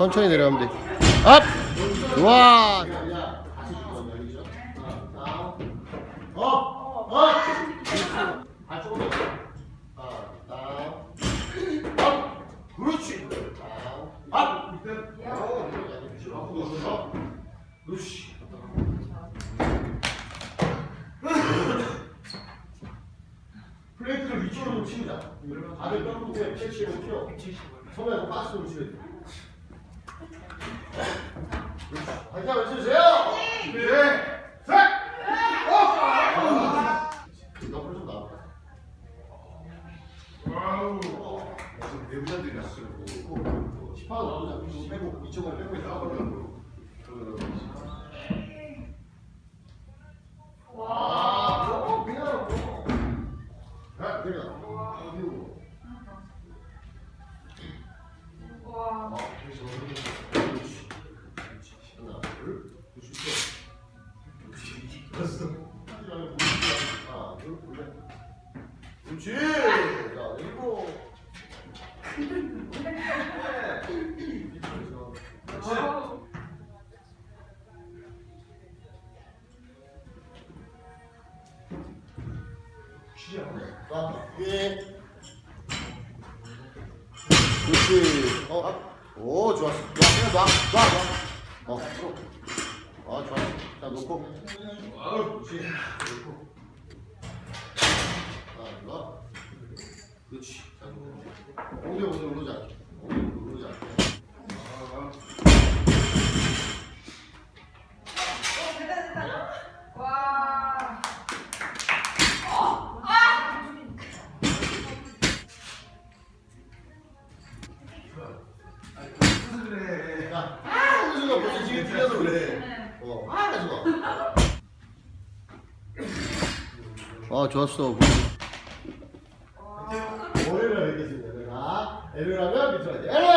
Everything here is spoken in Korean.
천천히 내려가면 돼. 업! 좋아! 어. 플레이트를 위쪽으로 뼈로 때 170을 튀어. 손에서 박스로 치면 돼. 화이팅 한번 쳐주세요! 네! 셋! 어! 옆으로 좀 나와. 내부자들이 났어요. 10판 넣어보자. 빼고, 이쪽을 빼고. 와, 하나, 둘. 그렇지. 자, 일곱. 그렇지. 어, 아, 오, 좋았어. 야, 그냥 놔, 놔, 놔. 어, 어. 아, 좋았어. 자, 놓고. 아우, 그렇지. 놓고. 자, 놔. 그렇지. 자, 옹대 오늘. 옹대 오르자. 아, 은수가 벌써 지금 틀려서 그래. 어, 아, 은수가. 아, 좋았어. 머리를 알겠습니다. 자, L을 하면 밑으로 하지. L!